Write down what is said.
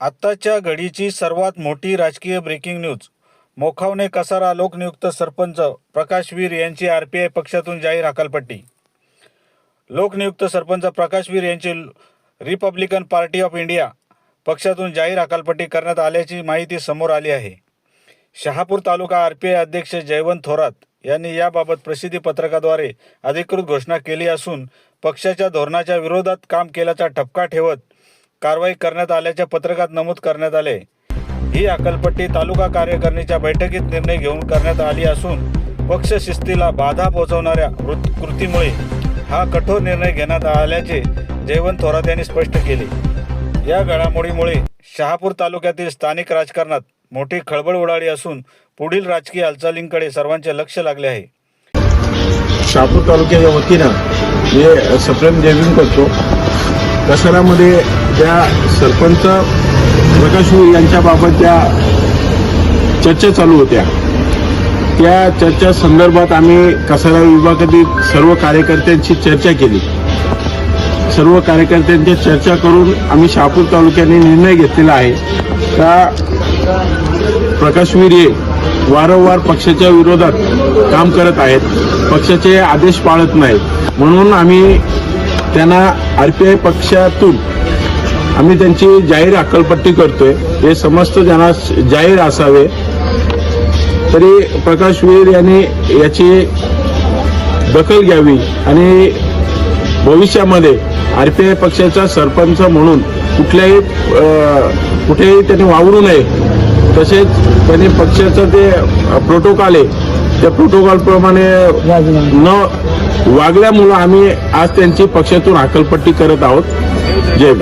आत्ताच्या घडीची सर्वात मोठी राजकीय ब्रेकिंग न्यूज मोखावणे कसारा लोकनियुक्त सरपंच प्रकाश वीर यांची आर पी आय पक्षातून जाहीर हकालपट्टी. लोकनियुक्त सरपंच प्रकाश वीर यांची रिपब्लिकन पार्टी ऑफ इंडिया पक्षातून जाहीर हकालपट्टी करण्यात आल्याची माहिती समोर आली आहे. Shahapur taluka R P I अध्यक्ष जयवंत थोरात यांनी याबाबत प्रसिद्धी पत्रकाद्वारे अधिकृत घोषणा केली असून पक्षाच्या धोरणाच्या विरोधात काम केल्याचा ठपका ठेवत कारवाई करण्यात आल्याच्या पत्रकात नमूद करण्यात आले. ही अकलपट्टी तालुका कार्यकारिणीच्या बैठकीत निर्णय घेऊन करण्यात आली असून पक्ष शिस्तीला बाधा पोहोचवणाऱ्या कृतीमुळे हा कठोर निर्णय घेण्यात आल्याचे जयवंत थोरात यांनी स्पष्ट केले. या घडामोडीमुळे शहापूर तालुक्यातील स्थानिक राजकारणात मोठी खळबळ उडाली असून पुढील राजकीय हालचालींकडे सर्वांचे लक्ष लागले आहे. शहापूर तालुक्याच्या वतीनं मी सप्रेम जयभीम करतो. दसऱ्यामध्ये त्या सरपंच प्रकाश यांच्याबाबत ज्या चर्चा चालू होत्या. त्या चर्चा संदर्भात आम्ही कसारा विभागातील सर्व कार्यकर्त्यांची चर्चा केली. सर्व कार्यकर्त्यांची चर्चा करून आम्ही शहापूर तालुक्याने निर्णय घेतलेला आहे. का प्रकाशवीर हे वारंवार पक्षाच्या विरोधात काम करत आहेत. पक्षाचे आदेश पाळत नाहीत. म्हणून आम्ही त्यांना आर पी आय पक्षातून आम्ही त्यांची जाहीर अक्कलपट्टी करतोय. हे समस्त ज्यांना जाहीर असावे. तरी प्रकाश वीर यांनी याची दखल घ्यावी आणि भविष्यामध्ये आर पी आय पक्षाचा सरपंच म्हणून कुठल्याही कुठेही त्यांनी वावरू नये. तसेच त्यांनी पक्षाचं ते प्रोटोकॉल आहे. त्या प्रोटोकॉलप्रमाणे न वागल्यामुळं आम्ही आज त्यांची पक्षातून अकलपट्टी करत आहोत. जय